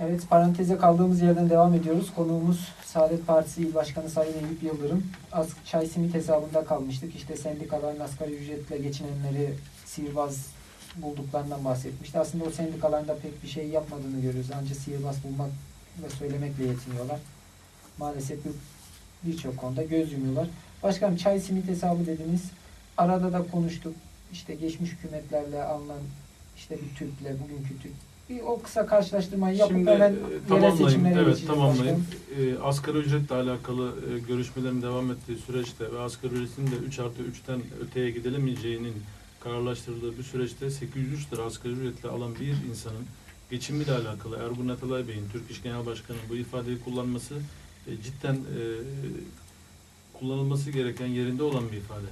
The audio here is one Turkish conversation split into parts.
Evet, paranteze kaldığımız yerden devam ediyoruz. Konuğumuz Saadet Partisi İl Başkanı Sayın Eyüp Yıldırım. Az çay simit hesabında kalmıştık. İşte sendikaların asgari ücretle geçinenleri sihirbaz bulduklarından bahsetmişti. Aslında o sendikaların da pek bir şey yapmadığını görüyoruz. Ancak sihirbaz bulmak ve söylemekle yetiniyorlar. Maalesef bir- birçok konuda göz yumuyorlar. Başkanım çay simit hesabı dediniz. Arada da konuştuk. İşte geçmiş hükümetlerle alınan işte bir tüple bugünkü tüp. Bir o kısa karşılaştırmayı yapıp Şimdi hemen e, yerel tamamlayayım. seçimlere Evet geçeceğiz tamamlayayım. başkanım. E, asgari ücretle alakalı e, görüşmelerin devam ettiği süreçte ve asgari ücretin de 3 artı 3'ten öteye gidilemeyeceğinin kararlaştırıldığı bir süreçte 803 lira asgari ücretle alan bir insanın geçimiyle alakalı Ergun Atalay Bey'in Türk İş Genel Başkanı'nın bu ifadeyi kullanması e, cidden e, kullanılması gereken yerinde olan bir ifade.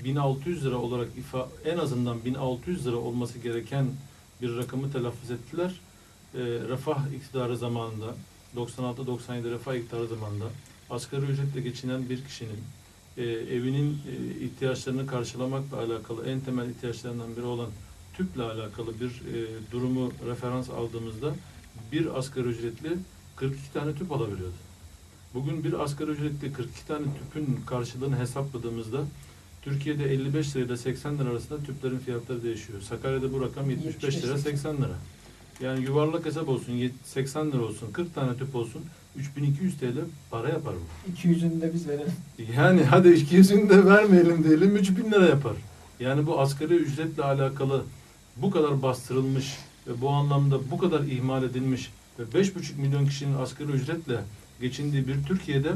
E, 1600 lira olarak ifa, en azından 1600 lira olması gereken bir rakamı telaffuz ettiler. E, refah iktidarı zamanında 96-97 refah iktidarı zamanında asgari ücretle geçinen bir kişinin e, evinin e, ihtiyaçlarını karşılamakla alakalı en temel ihtiyaçlarından biri olan tüple alakalı bir e, durumu referans aldığımızda bir asgari ücretli 42 tane tüp alabiliyordu. Bugün bir asgari ücretli 42 tane tüpün karşılığını hesapladığımızda Türkiye'de 55 lira ile 80 lira arasında tüplerin fiyatları değişiyor. Sakarya'da bu rakam 75 lira 80 lira. Yani yuvarlak hesap olsun, yet- 80 lira olsun, 40 tane tüp olsun, 3200 TL para yapar bu. 200'ünü de biz verelim. Yani hadi 200'ünü de vermeyelim diyelim 3000 lira yapar. Yani bu asgari ücretle alakalı bu kadar bastırılmış ve bu anlamda bu kadar ihmal edilmiş ve 5,5 milyon kişinin asgari ücretle geçindiği bir Türkiye'de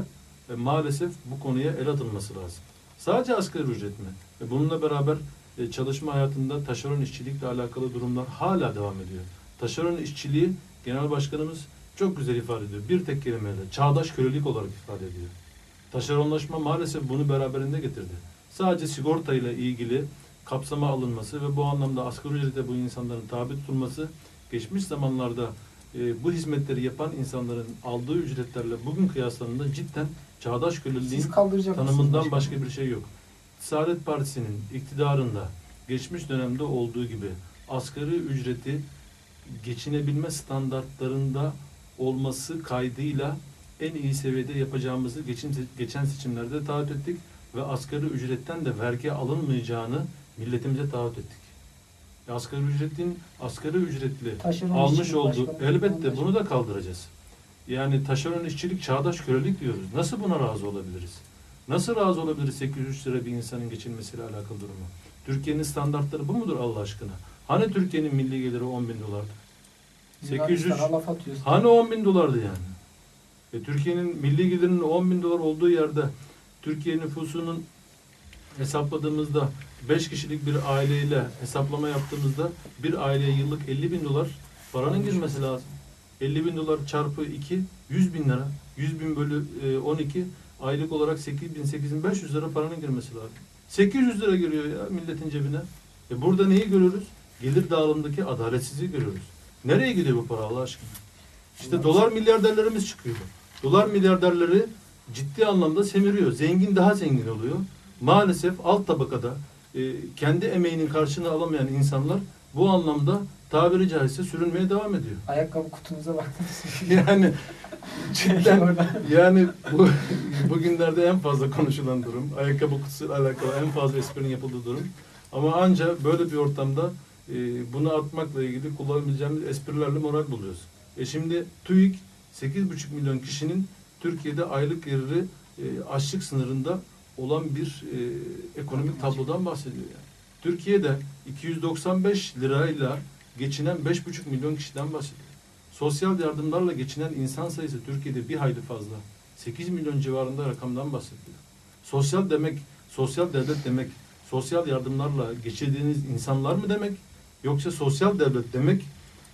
e, maalesef bu konuya el atılması lazım. Sadece asgari ücret mi? Ve bununla beraber e, çalışma hayatında taşeron işçilikle alakalı durumlar hala devam ediyor. Taşeron işçiliği genel başkanımız çok güzel ifade ediyor. Bir tek kelimeyle çağdaş kölelik olarak ifade ediyor. Taşeronlaşma maalesef bunu beraberinde getirdi. Sadece sigorta ile ilgili kapsama alınması ve bu anlamda asgari ücrete bu insanların tabi tutulması geçmiş zamanlarda e, bu hizmetleri yapan insanların aldığı ücretlerle bugün kıyaslandığında cidden çağdaş mısınız tanımından başka bir şey yok. Saadet Partisi'nin iktidarında geçmiş dönemde olduğu gibi asgari ücreti geçinebilme standartlarında olması kaydıyla en iyi seviyede yapacağımızı geçen, geçen seçimlerde taahhüt ettik ve asgari ücretten de vergi alınmayacağını milletimize taahhüt ettik. E, Asgari ücretin asgari ücretli Taşeron almış olduğu elbette bunu da kaldıracağız. Yani taşeron işçilik çağdaş kölelik diyoruz. Nasıl buna razı olabiliriz? Nasıl razı olabiliriz 803 lira bir insanın geçinmesiyle alakalı durumu? Türkiye'nin standartları bu mudur Allah aşkına? Hani Türkiye'nin milli geliri 10 bin dolardı? 803 Yunanistan'a laf atıyorsun. Hani 10 bin dolardı yani? E, Türkiye'nin milli gelirinin 10 bin dolar olduğu yerde Türkiye nüfusunun hesapladığımızda 5 kişilik bir aileyle hesaplama yaptığımızda bir aileye yıllık 50 bin dolar paranın girmesi lazım. 50 bin dolar çarpı 2 100 bin lira. 100 bin bölü e, 12 aylık olarak 8 bin 8 bin 500 lira paranın girmesi lazım. 800 lira giriyor ya milletin cebine. E burada neyi görüyoruz? Gelir dağılımındaki adaletsizliği görüyoruz. Nereye gidiyor bu para Allah aşkına? İşte Ulan- dolar milyarderlerimiz çıkıyor. Dolar milyarderleri ciddi anlamda semiriyor. Zengin daha zengin oluyor. Maalesef alt tabakada e, kendi emeğinin karşılığını alamayan insanlar bu anlamda tabiri caizse sürünmeye devam ediyor. Ayakkabı kutunuza baktınız. Yani cidden yani bu bugünlerde en fazla konuşulan durum, ayakkabı kutusuyla alakalı en fazla esprinin yapıldığı durum. Ama ancak böyle bir ortamda e, bunu atmakla ilgili kullanabileceğimiz esprilerle moral buluyoruz. E şimdi TÜİK 8,5 milyon kişinin Türkiye'de aylık geliri e, açlık sınırında olan bir e, ekonomik tablodan bahsediyor yani. Türkiye'de 295 lirayla geçinen 5,5 milyon kişiden bahsediyor. Sosyal yardımlarla geçinen insan sayısı Türkiye'de bir hayli fazla. 8 milyon civarında rakamdan bahsediyor. Sosyal demek, sosyal devlet demek, sosyal yardımlarla geçirdiğiniz insanlar mı demek? Yoksa sosyal devlet demek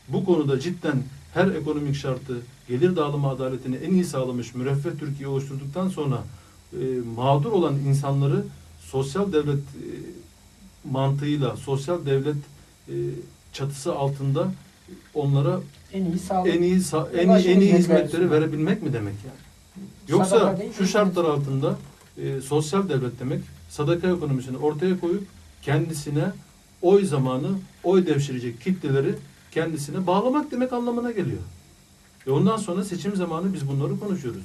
bu konuda cidden her ekonomik şartı, gelir dağılımı adaletini en iyi sağlamış müreffeh Türkiye oluşturduktan sonra e, mağdur olan insanları sosyal devlet e, mantığıyla, sosyal devlet e, çatısı altında onlara En iyi sağlık. en iyi sa- en iyi, en iyi hizmetleri verebilmek mi demek yani? Yoksa şu şartlar altında e, sosyal devlet demek sadaka ekonomisini ortaya koyup kendisine oy zamanı oy devşirecek kitleleri kendisine bağlamak demek anlamına geliyor. E ondan sonra seçim zamanı biz bunları konuşuyoruz.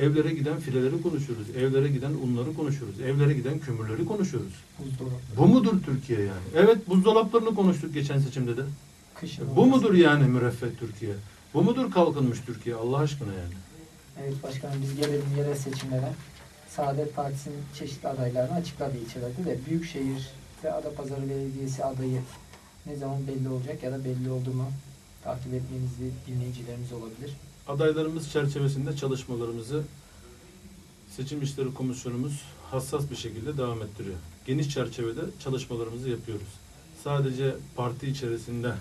Evlere giden fileleri konuşuyoruz. Evlere giden unları konuşuyoruz. Evlere giden kömürleri konuşuyoruz. Bu mudur Türkiye yani? Evet buzdolaplarını konuştuk geçen seçimde de. Kışın Bu mudur yani müreffeh Türkiye? Bu mudur kalkınmış Türkiye Allah aşkına yani? Evet başkanım biz gelelim yerel seçimlere. Saadet Partisi'nin çeşitli adaylarını açıkladı ilçelerde de Büyükşehir ve Adapazarı Belediyesi adayı ne zaman belli olacak ya da belli oldu mu takip etmenizi dinleyicilerimiz olabilir. Adaylarımız çerçevesinde çalışmalarımızı Seçim İşleri Komisyonumuz hassas bir şekilde devam ettiriyor. Geniş çerçevede çalışmalarımızı yapıyoruz. Sadece parti içerisinde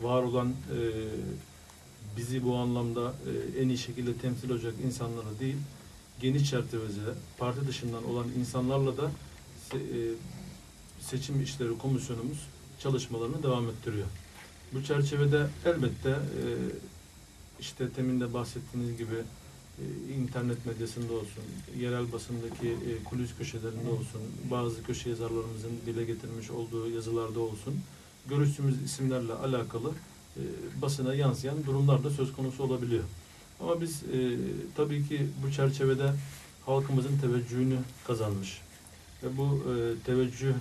var olan e, bizi bu anlamda e, en iyi şekilde temsil olacak insanlara değil, geniş çerçevede parti dışından olan insanlarla da e, Seçim İşleri Komisyonumuz çalışmalarını devam ettiriyor. Bu çerçevede elbette e, işte temin de bahsettiğiniz gibi e, internet medyasında olsun, yerel basındaki e, kulis köşelerinde olsun, bazı köşe yazarlarımızın dile getirmiş olduğu yazılarda olsun, görüştüğümüz isimlerle alakalı e, basına yansıyan durumlar da söz konusu olabiliyor. Ama biz tabii ki bu çerçevede halkımızın teveccühünü kazanmış ve bu teveccühün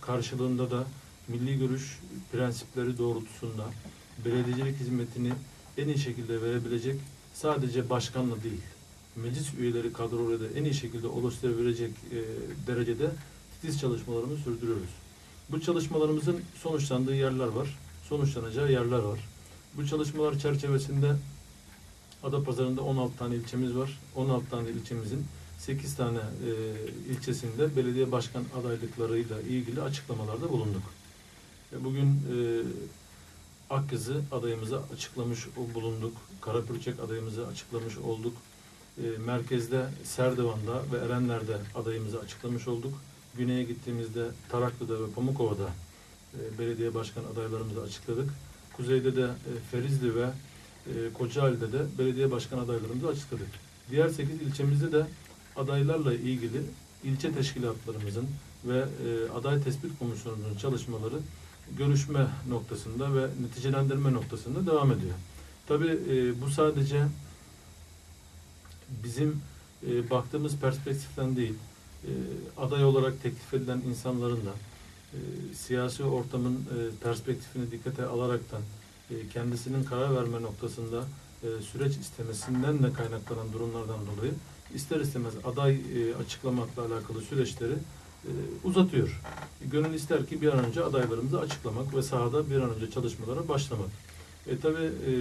karşılığında da milli görüş prensipleri doğrultusunda belediyecilik hizmetini en iyi şekilde verebilecek sadece başkanla değil, meclis üyeleri kadroları da en iyi şekilde oluşturabilecek e, derecede titiz çalışmalarımızı sürdürüyoruz. Bu çalışmalarımızın sonuçlandığı yerler var, sonuçlanacağı yerler var. Bu çalışmalar çerçevesinde Adapazarı'nda 16 tane ilçemiz var. 16 tane ilçemizin 8 tane e, ilçesinde belediye başkan adaylıklarıyla ilgili açıklamalarda bulunduk. E, Bugün e, Akgız'ı adayımıza açıklamış bulunduk. Karapürçek adayımızı açıklamış olduk. E, merkezde Serdivan'da ve Erenler'de adayımızı açıklamış olduk. Güney'e gittiğimizde Taraklı'da ve Pamukova'da e, belediye başkan adaylarımızı açıkladık. Kuzeyde de e, Ferizli ve e, Kocaeli'de de belediye başkan adaylarımızı açıkladık. Diğer 8 ilçemizde de adaylarla ilgili ilçe teşkilatlarımızın ve aday tespit komisyonunun çalışmaları görüşme noktasında ve neticelendirme noktasında devam ediyor. Tabii e, bu sadece bizim e, baktığımız perspektiften değil, e, aday olarak teklif edilen insanların da e, siyasi ortamın e, perspektifini dikkate alaraktan e, kendisinin karar verme noktasında e, süreç istemesinden de kaynaklanan durumlardan dolayı ister istemez aday e, açıklamakla alakalı süreçleri uzatıyor. Gönül ister ki bir an önce adaylarımızı açıklamak ve sahada bir an önce çalışmalara başlamak. E tabi e,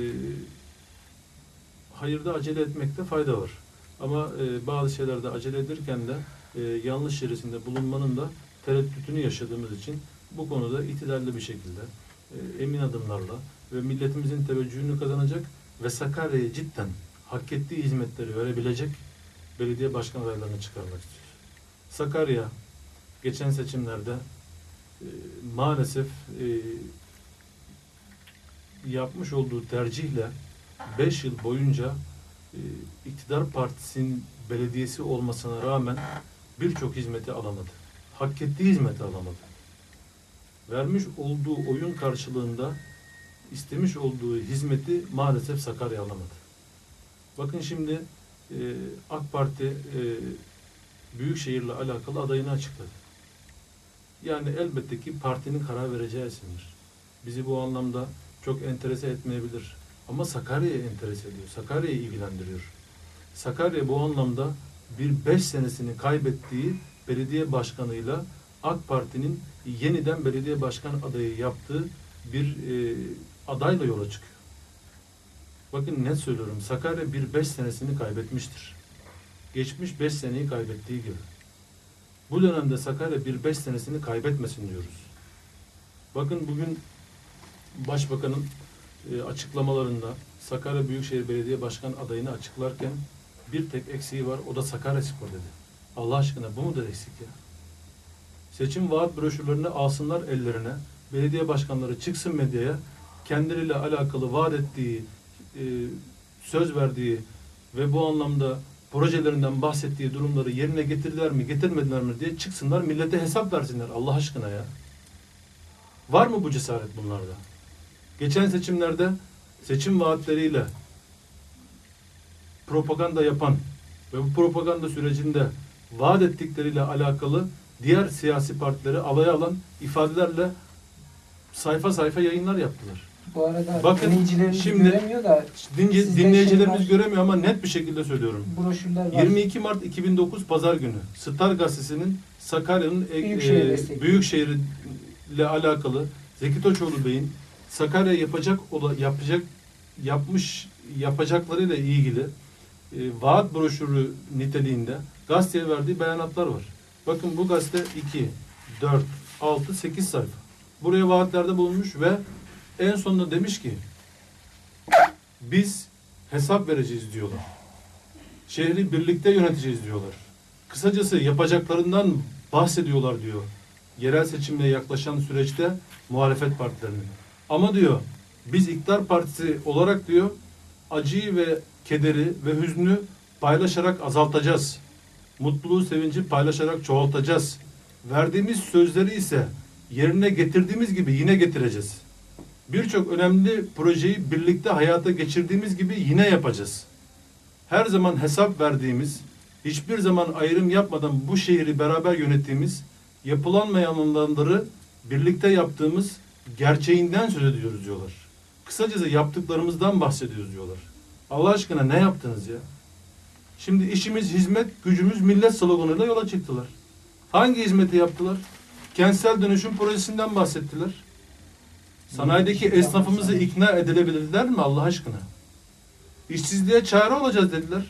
hayırda acele etmekte fayda var. Ama e, bazı şeylerde acele ederken de e, yanlış içerisinde bulunmanın da tereddütünü yaşadığımız için bu konuda itidalli bir şekilde e, emin adımlarla ve milletimizin teveccühünü kazanacak ve Sakarya'ya cidden hak ettiği hizmetleri verebilecek belediye başkan adaylarını çıkarmak istiyoruz. Sakarya geçen seçimlerde e, maalesef e, yapmış olduğu tercihle 5 yıl boyunca e, iktidar partisinin belediyesi olmasına rağmen birçok hizmeti alamadı. Hak ettiği hizmeti alamadı. Vermiş olduğu oyun karşılığında istemiş olduğu hizmeti maalesef Sakarya alamadı. Bakın şimdi e, AK Parti e, Büyükşehir'le alakalı adayını açıkladı. Yani elbette ki partinin karar vereceği isimdir. Bizi bu anlamda çok enterese etmeyebilir. Ama Sakarya'yı enterese ediyor. Sakarya'yı ilgilendiriyor. Sakarya bu anlamda bir beş senesini kaybettiği belediye başkanıyla AK Parti'nin yeniden belediye başkan adayı yaptığı bir e, adayla yola çıkıyor. Bakın net söylüyorum. Sakarya bir beş senesini kaybetmiştir. Geçmiş beş seneyi kaybettiği gibi. Bu dönemde Sakarya bir beş senesini kaybetmesin diyoruz. Bakın bugün Başbakanın e, açıklamalarında Sakarya Büyükşehir Belediye Başkan adayını açıklarken bir tek eksiği var. O da Sakarya Spor dedi. Allah aşkına bu mudur eksik ya? Seçim vaat broşürlerini alsınlar ellerine. Belediye başkanları çıksın medyaya. Kendileriyle alakalı vaat ettiği, e, söz verdiği ve bu anlamda projelerinden bahsettiği durumları yerine getirdiler mi, getirmediler mi diye çıksınlar millete hesap versinler Allah aşkına ya. Var mı bu cesaret bunlarda? Geçen seçimlerde seçim vaatleriyle propaganda yapan ve bu propaganda sürecinde vaat ettikleriyle alakalı diğer siyasi partileri alaya alan ifadelerle sayfa sayfa yayınlar yaptılar. Bu arada Bakın, dinleyicilerimiz şimdi- göremiyor da Sizde dinleyicilerimiz şey var. göremiyor ama net bir şekilde söylüyorum. broşürler var. 22 Mart 2009 Pazar günü Star Gazetesi'nin Sakarya'nın e, Büyükşehir e. Büyükşehir ile alakalı Zeki Toçoğlu Bey'in Sakarya yapacak yapacak yapmış yapacaklarıyla ilgili e, vaat broşürü niteliğinde gazeteye verdiği beyanatlar var. Bakın bu gazete 2, 4, 6, 8 sayfa. Buraya vaatlerde bulunmuş ve en sonunda demiş ki biz hesap vereceğiz diyorlar. Şehri birlikte yöneteceğiz diyorlar. Kısacası yapacaklarından bahsediyorlar diyor. Yerel seçimle yaklaşan süreçte muhalefet partilerinin. Ama diyor biz iktidar partisi olarak diyor acıyı ve kederi ve hüznü paylaşarak azaltacağız. Mutluluğu, sevinci paylaşarak çoğaltacağız. Verdiğimiz sözleri ise yerine getirdiğimiz gibi yine getireceğiz. Birçok önemli projeyi birlikte hayata geçirdiğimiz gibi yine yapacağız. Her zaman hesap verdiğimiz, hiçbir zaman ayrım yapmadan bu şehri beraber yönettiğimiz, yapılanmayanları birlikte yaptığımız gerçeğinden söz ediyoruz diyorlar. Kısacası yaptıklarımızdan bahsediyoruz diyorlar. Allah aşkına ne yaptınız ya? Şimdi işimiz hizmet, gücümüz millet sloganıyla yola çıktılar. Hangi hizmeti yaptılar? Kentsel dönüşüm projesinden bahsettiler. Sanayideki esnafımızı ikna edilebilirler mi Allah aşkına? İşsizliğe çare olacağız dediler.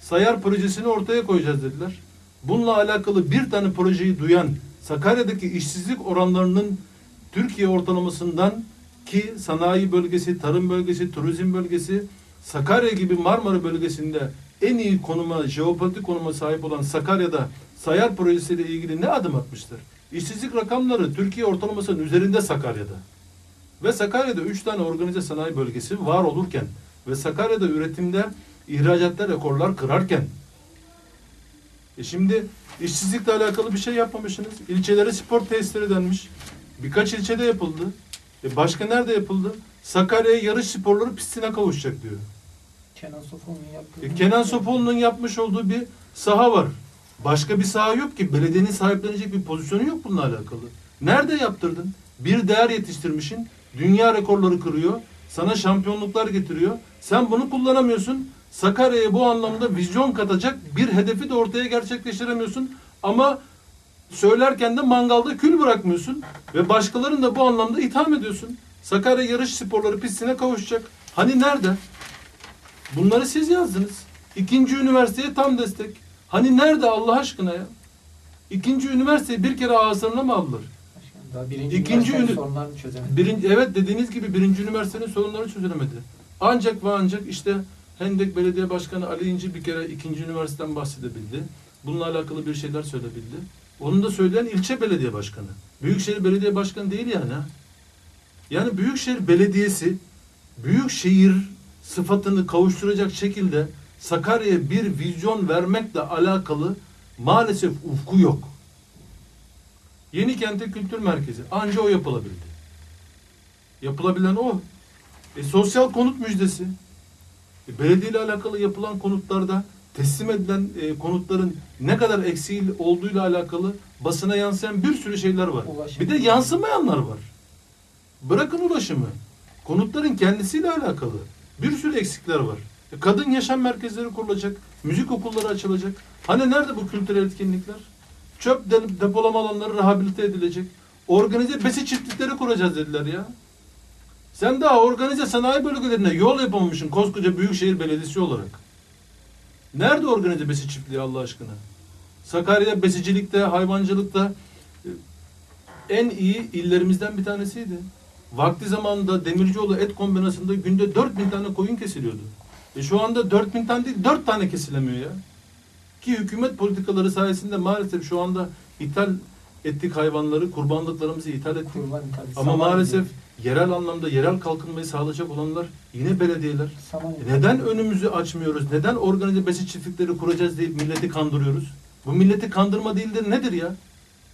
Sayar projesini ortaya koyacağız dediler. Bununla alakalı bir tane projeyi duyan Sakarya'daki işsizlik oranlarının Türkiye ortalamasından ki sanayi bölgesi, tarım bölgesi, turizm bölgesi Sakarya gibi Marmara bölgesinde en iyi konuma, jeopolitik konuma sahip olan Sakarya'da Sayar projesiyle ilgili ne adım atmıştır? İşsizlik rakamları Türkiye ortalamasının üzerinde Sakarya'da. Ve Sakarya'da üç tane organize sanayi bölgesi var olurken ve Sakarya'da üretimde ihracatta rekorlar kırarken e şimdi işsizlikle alakalı bir şey yapmamışsınız. İlçelere spor tesisleri denmiş. Birkaç ilçede yapıldı. E başka nerede yapıldı? Sakarya'ya yarış sporları pistine kavuşacak diyor. Kenan Sofoğlu'nun yaptığı. E Kenan Sopoğlu'nun yapmış olduğu bir saha var. Başka bir saha yok ki. Belediyenin sahiplenecek bir pozisyonu yok bununla alakalı. Nerede yaptırdın? Bir değer yetiştirmişin. Dünya rekorları kırıyor. Sana şampiyonluklar getiriyor. Sen bunu kullanamıyorsun. Sakarya'ya bu anlamda vizyon katacak bir hedefi de ortaya gerçekleştiremiyorsun. Ama söylerken de mangalda kül bırakmıyorsun. Ve başkalarını da bu anlamda itham ediyorsun. Sakarya yarış sporları pistine kavuşacak. Hani nerede? Bunları siz yazdınız. İkinci üniversiteye tam destek. Hani nerede Allah aşkına ya? İkinci üniversiteyi bir kere ağızlarına mı aldılar? Daha birinci İkinci ünü- sorunlarını çözemedi. Birinci, evet dediğiniz gibi birinci üniversitenin sorunları çözülemedi. Ancak ve ancak işte Hendek Belediye Başkanı Ali İnci bir kere ikinci üniversiteden bahsedebildi. Bununla alakalı bir şeyler söyleyebildi. Onu da söyleyen ilçe belediye başkanı. Büyükşehir Belediye Başkanı değil yani. ha. Yani Büyükşehir Belediyesi Büyükşehir sıfatını kavuşturacak şekilde Sakarya'ya bir vizyon vermekle alakalı maalesef ufku yok. Yeni Kente Kültür Merkezi. Anca o yapılabildi. Yapılabilen o. E, sosyal konut müjdesi. E, belediye ile alakalı yapılan konutlarda teslim edilen e, konutların ne kadar eksiği olduğuyla alakalı basına yansıyan bir sürü şeyler var. Ulaşım. Bir de yansımayanlar var. Bırakın ulaşımı. Konutların kendisiyle alakalı bir sürü eksikler var. E, kadın yaşam merkezleri kurulacak, müzik okulları açılacak. Hani nerede bu kültürel etkinlikler? Çöp de- depolama alanları rehabilite edilecek. Organize besi çiftlikleri kuracağız dediler ya. Sen daha organize sanayi bölgelerine yol yapamamışsın koskoca Büyükşehir Belediyesi olarak. Nerede organize besi çiftliği Allah aşkına? Sakarya besicilikte, hayvancılıkta e, en iyi illerimizden bir tanesiydi. Vakti zamanında Demircioğlu Et Kombinası'nda günde 4000 tane koyun kesiliyordu. E şu anda 4000 tane değil 4 tane kesilemiyor ya. Ki hükümet politikaları sayesinde maalesef şu anda ithal ettik hayvanları, kurbanlıklarımızı ithal ettik. Kurban ithali, Ama maalesef gibi. yerel anlamda yerel kalkınmayı sağlayacak olanlar yine belediyeler. Saman. Neden önümüzü açmıyoruz? Neden organize besi çiftlikleri kuracağız deyip milleti kandırıyoruz? Bu milleti kandırma değildir nedir ya?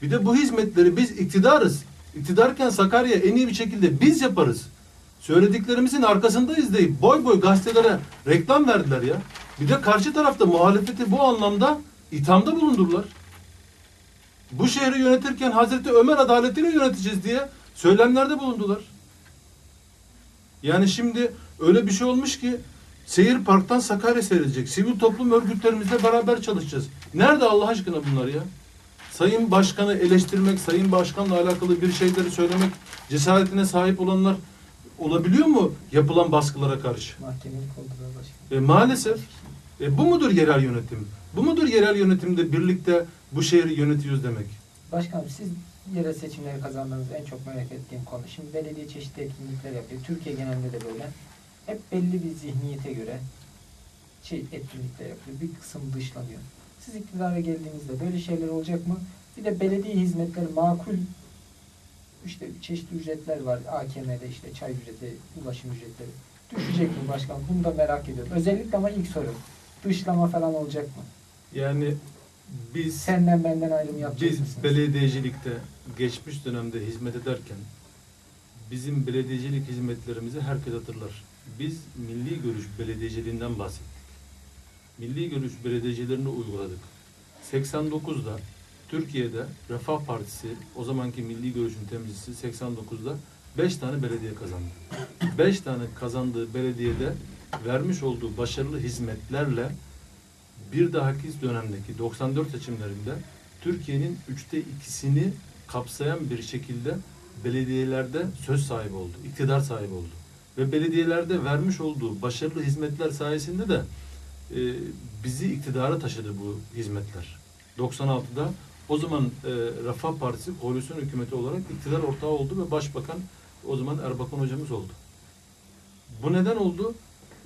Bir de bu hizmetleri biz iktidarız. İktidarken Sakarya en iyi bir şekilde biz yaparız. Söylediklerimizin arkasındayız deyip boy boy gazetelere reklam verdiler ya. Bir de karşı tarafta muhalefeti bu anlamda ithamda bulundurdular. Bu şehri yönetirken Hazreti Ömer adaletiyle yöneteceğiz diye söylemlerde bulundular. Yani şimdi öyle bir şey olmuş ki Seyir Park'tan Sakarya seyredecek. Sivil toplum örgütlerimizle beraber çalışacağız. Nerede Allah aşkına bunlar ya? Sayın Başkan'ı eleştirmek, Sayın Başkan'la alakalı bir şeyleri söylemek cesaretine sahip olanlar olabiliyor mu yapılan baskılara karşı? Mahkemelik oldular başkanım. E, maalesef e, bu mudur yerel yönetim? Bu mudur yerel yönetimde birlikte bu şehri yönetiyoruz demek? Başkanım siz yerel seçimleri kazandığınız en çok merak ettiğim konu. Şimdi belediye çeşitli etkinlikler yapıyor. Türkiye genelinde de böyle. Hep belli bir zihniyete göre şey etkinlikler yapıyor. Bir kısım dışlanıyor. Siz iktidara geldiğinizde böyle şeyler olacak mı? Bir de belediye hizmetleri makul işte çeşitli ücretler var. AKM'de işte çay ücreti, ulaşım ücretleri. Düşecek mi başkan? Bunu da merak ediyorum. Özellikle ama ilk soru. Dışlama falan olacak mı? Yani biz Senden benden ayrım yapacak Biz mısınız? belediyecilikte geçmiş dönemde hizmet ederken bizim belediyecilik hizmetlerimizi herkes hatırlar. Biz milli görüş belediyeciliğinden bahsettik. Milli görüş belediyecilerini uyguladık. 89'da Türkiye'de Refah Partisi o zamanki milli görüşün temsilcisi 89'da 5 tane belediye kazandı. 5 tane kazandığı belediyede vermiş olduğu başarılı hizmetlerle bir dahaki dönemdeki 94 seçimlerinde Türkiye'nin üçte ikisini kapsayan bir şekilde belediyelerde söz sahibi oldu, iktidar sahibi oldu. Ve belediyelerde vermiş olduğu başarılı hizmetler sayesinde de e, bizi iktidara taşıdı bu hizmetler. 96'da o zaman e, Refah Partisi koalisyon hükümeti olarak iktidar ortağı oldu ve başbakan o zaman Erbakan hocamız oldu. Bu neden oldu?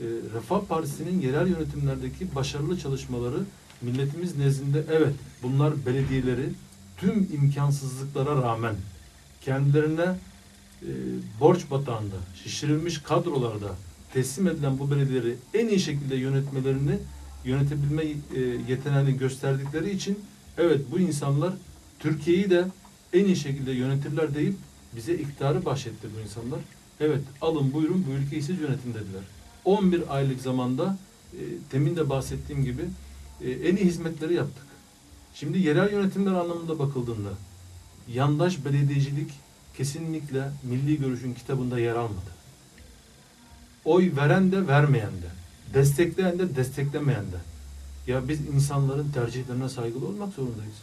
E, Refah Partisi'nin yerel yönetimlerdeki başarılı çalışmaları milletimiz nezdinde evet bunlar belediyeleri tüm imkansızlıklara rağmen kendilerine e, borç batağında şişirilmiş kadrolarda teslim edilen bu belediyeleri en iyi şekilde yönetmelerini yönetebilme e, yeteneğini gösterdikleri için evet bu insanlar Türkiye'yi de en iyi şekilde yönetirler deyip bize iktidarı bahşetti bu insanlar. Evet alın buyurun bu ülkeyi siz yönetin dediler. 11 aylık zamanda e, demin de bahsettiğim gibi e, en iyi hizmetleri yaptık. Şimdi yerel yönetimler anlamında bakıldığında yandaş belediyecilik kesinlikle milli görüşün kitabında yer almadı. Oy veren de vermeyen de, destekleyen de desteklemeyen de. Ya biz insanların tercihlerine saygılı olmak zorundayız.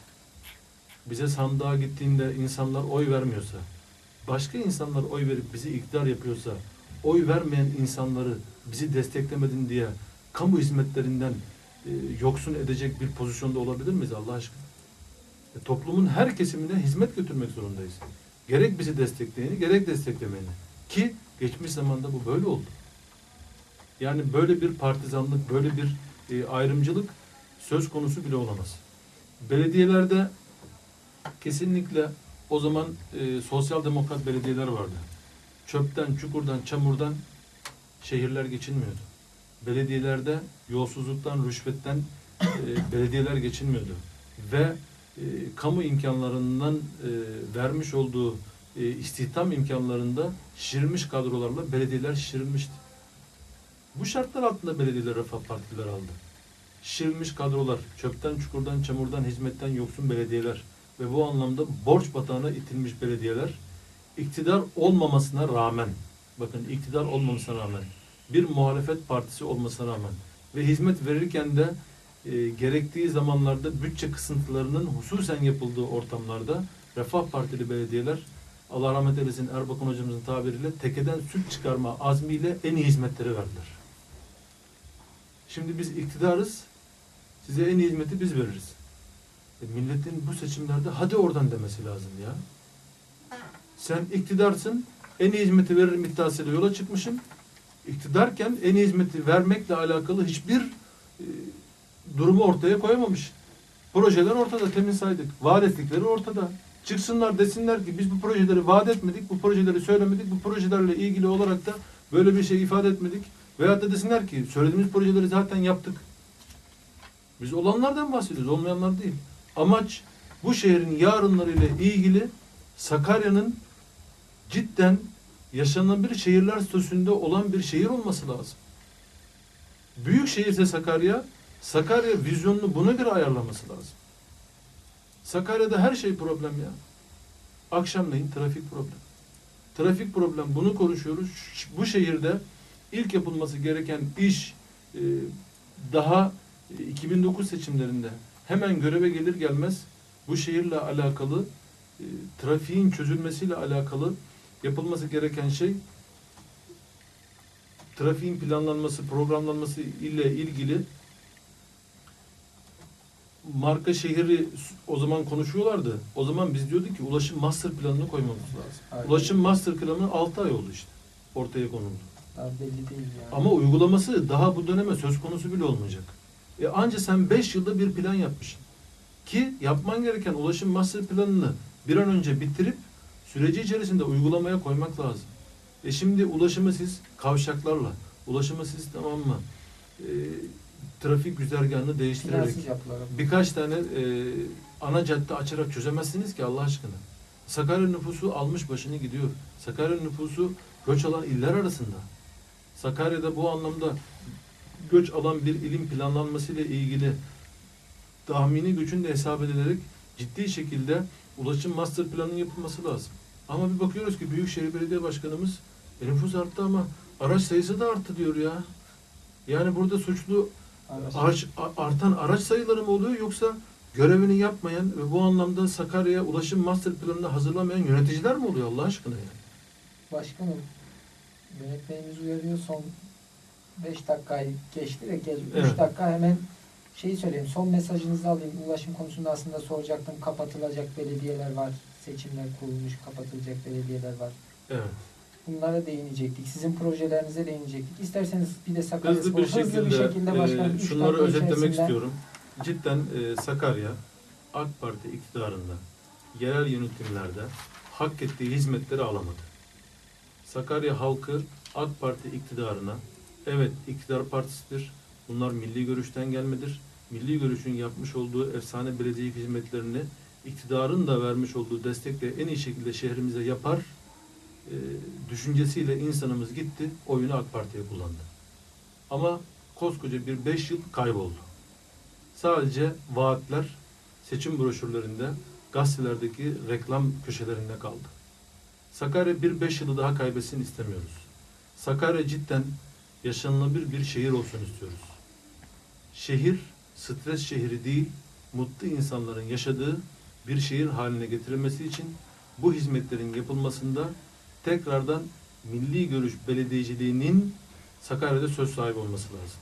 Bize sandığa gittiğinde insanlar oy vermiyorsa, başka insanlar oy verip bizi iktidar yapıyorsa, oy vermeyen insanları bizi desteklemedin diye kamu hizmetlerinden e, yoksun edecek bir pozisyonda olabilir miyiz Allah aşkına? E, toplumun her kesimine hizmet götürmek zorundayız. Gerek bizi destekleyeni, gerek desteklemeyeni. Ki geçmiş zamanda bu böyle oldu. Yani böyle bir partizanlık, böyle bir e, ayrımcılık söz konusu bile olamaz. Belediyelerde kesinlikle o zaman e, sosyal demokrat belediyeler vardı. Çöpten, çukurdan, çamurdan şehirler geçinmiyordu. Belediyelerde yolsuzluktan, rüşvetten e, belediyeler geçinmiyordu. Ve e, kamu imkanlarından e, vermiş olduğu e, istihdam imkanlarında şişirilmiş kadrolarla belediyeler şişirilmişti. Bu şartlar altında belediyeler refah partiler aldı. Şişirilmiş kadrolar, çöpten, çukurdan, çamurdan, hizmetten yoksun belediyeler ve bu anlamda borç batağına itilmiş belediyeler iktidar olmamasına rağmen bakın iktidar olmamasına rağmen bir muhalefet partisi olmasına rağmen ve hizmet verirken de e, gerektiği zamanlarda bütçe kısıntılarının hususen yapıldığı ortamlarda Refah Partili belediyeler Allah rahmet eylesin Erbakan hocamızın tabiriyle tekeden süt çıkarma azmiyle en iyi hizmetleri verdiler. Şimdi biz iktidarız. Size en iyi hizmeti biz veririz. E, milletin bu seçimlerde hadi oradan demesi lazım ya. Sen iktidarsın. En iyi hizmeti veririm iddiasıyla yola çıkmışım. İktidarken en iyi hizmeti vermekle alakalı hiçbir e, durumu ortaya koyamamış. Projeler ortada temin saydık. Vaat ettikleri ortada. Çıksınlar desinler ki biz bu projeleri vaat etmedik, bu projeleri söylemedik, bu projelerle ilgili olarak da böyle bir şey ifade etmedik. Veyahut da desinler ki söylediğimiz projeleri zaten yaptık. Biz olanlardan bahsediyoruz, olmayanlar değil. Amaç bu şehrin yarınlarıyla ilgili Sakarya'nın cidden yaşanabilir şehirler statüsünde olan bir şehir olması lazım. Büyük şehirse Sakarya, Sakarya vizyonunu buna göre ayarlaması lazım. Sakarya'da her şey problem ya. Akşamleyin trafik problem. Trafik problem bunu konuşuyoruz. Bu şehirde ilk yapılması gereken iş e, daha e, 2009 seçimlerinde hemen göreve gelir gelmez bu şehirle alakalı e, trafiğin çözülmesiyle alakalı yapılması gereken şey trafiğin planlanması, programlanması ile ilgili marka şehri o zaman konuşuyorlardı. O zaman biz diyorduk ki ulaşım master planını koymamız lazım. Aynen. Ulaşım master planı 6 ay oldu işte. Ortaya konuldu. Daha belli değil yani. Ama uygulaması daha bu döneme söz konusu bile olmayacak. E anca sen 5 yılda bir plan yapmışsın. Ki yapman gereken ulaşım master planını bir an önce bitirip süreci içerisinde uygulamaya koymak lazım. E şimdi ulaşımı siz kavşaklarla, ulaşımı siz tamam mı e, trafik güzergahını değiştirerek birkaç tane e, ana cadde açarak çözemezsiniz ki Allah aşkına. Sakarya nüfusu almış başını gidiyor. Sakarya nüfusu göç alan iller arasında. Sakarya'da bu anlamda göç alan bir ilin planlanmasıyla ilgili tahmini göçün de hesap edilerek ciddi şekilde ulaşım master planının yapılması lazım. Ama bir bakıyoruz ki Büyükşehir Belediye Başkanımız e, nüfus arttı ama araç sayısı da arttı diyor ya. Yani burada suçlu Araç- artan araç sayıları mı oluyor yoksa görevini yapmayan ve bu anlamda Sakarya'ya ulaşım master planını hazırlamayan yöneticiler mi oluyor Allah aşkına yani? Başkanım yönetmenimiz uyarıyor son 5 dakikayı geçti de gel 3 Evet. dakika hemen şeyi söyleyeyim. Son mesajınızı alayım. Ulaşım konusunda aslında soracaktım. Kapatılacak belediyeler var. Seçimler kurulmuş, kapatılacak belediyeler var. Evet. Bunlara değinecektik. Sizin projelerinize değinecektik. İsterseniz bir de Sakarya Hızlı Spor bir şekilde, hızlı bir şekilde e, başkanım. üç şunları özetlemek istiyorum. Cidden e, Sakarya AK Parti iktidarında yerel yönetimlerde hak ettiği hizmetleri alamadı. Sakarya halkı AK Parti iktidarına evet iktidar partisidir. Bunlar milli görüşten gelmedir. Milli görüşün yapmış olduğu efsane belediye hizmetlerini iktidarın da vermiş olduğu destekle en iyi şekilde şehrimize yapar e, düşüncesiyle insanımız gitti oyunu AK Parti'ye kullandı. Ama koskoca bir beş yıl kayboldu. Sadece vaatler seçim broşürlerinde, gazetelerdeki reklam köşelerinde kaldı. Sakarya bir beş yılı daha kaybetsin istemiyoruz. Sakarya cidden yaşanılabilir bir şehir olsun istiyoruz. Şehir stres şehri değil, mutlu insanların yaşadığı bir şehir haline getirilmesi için bu hizmetlerin yapılmasında tekrardan milli görüş belediyeciliğinin Sakarya'da söz sahibi olması lazım.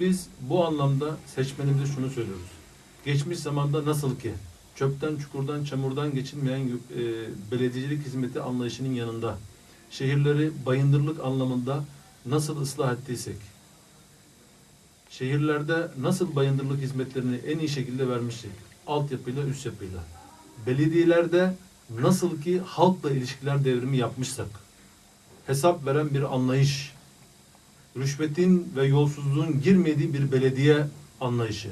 Biz bu anlamda seçmenimize şunu söylüyoruz. Geçmiş zamanda nasıl ki çöpten, çukurdan, çamurdan geçilmeyen e, belediyecilik hizmeti anlayışının yanında şehirleri bayındırlık anlamında nasıl ıslah ettiysek, şehirlerde nasıl bayındırlık hizmetlerini en iyi şekilde vermiştik, altyapıyla, üst yapıyla, belediyelerde nasıl ki halkla ilişkiler devrimi yapmışsak, hesap veren bir anlayış, rüşvetin ve yolsuzluğun girmediği bir belediye anlayışı,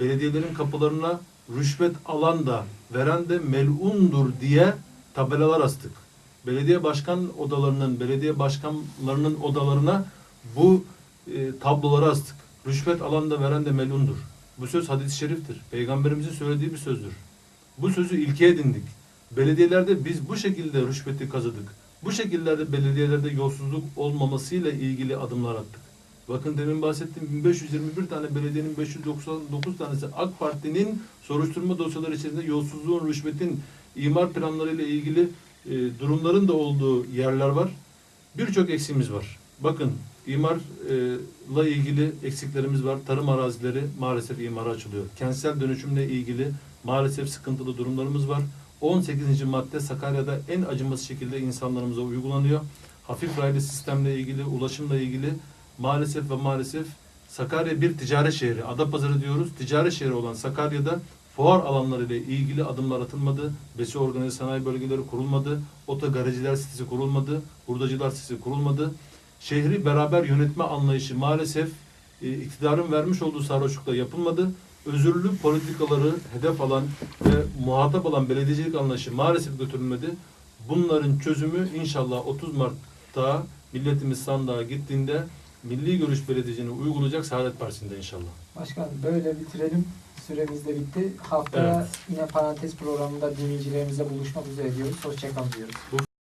belediyelerin kapılarına rüşvet alan da veren de melundur diye tabelalar astık. Belediye başkan odalarının, belediye başkanlarının odalarına bu e, tabloları astık. Rüşvet alan da veren de melundur. Bu söz hadis-i şeriftir. Peygamberimizin söylediği bir sözdür. Bu sözü ilke edindik. Belediyelerde biz bu şekilde rüşveti kazıdık. Bu şekillerde belediyelerde yolsuzluk olmamasıyla ilgili adımlar attık. Bakın demin bahsettiğim 1521 tane belediyenin 599 tanesi AK Parti'nin soruşturma dosyaları içerisinde yolsuzluğun, rüşvetin, imar planlarıyla ilgili e, durumların da olduğu yerler var. Birçok eksiğimiz var. Bakın imarla ilgili eksiklerimiz var. Tarım arazileri maalesef imara açılıyor. Kentsel dönüşümle ilgili maalesef sıkıntılı durumlarımız var. 18. madde Sakarya'da en acımasız şekilde insanlarımıza uygulanıyor. Hafif raylı sistemle ilgili, ulaşımla ilgili maalesef ve maalesef Sakarya bir ticaret şehri. Adapazarı diyoruz. Ticaret şehri olan Sakarya'da fuar alanları ile ilgili adımlar atılmadı. Besi organize sanayi bölgeleri kurulmadı. Otogarajciler sitesi kurulmadı. Hurdacılar sitesi kurulmadı. Şehri beraber yönetme anlayışı maalesef e, iktidarın vermiş olduğu sarhoşlukla yapılmadı. Özürlü politikaları hedef alan ve muhatap alan belediyecilik anlayışı maalesef götürülmedi. Bunların çözümü inşallah 30 Mart'ta milletimiz sandığa gittiğinde Milli Görüş Belediyeciliğini uygulayacak Saadet Partisi'nde inşallah. Başkanım böyle bitirelim. Süremiz de bitti. Haftaya Evet. yine parantez programında dinleyicilerimizle buluşmak üzere diyoruz. Hoşçakalın diyoruz.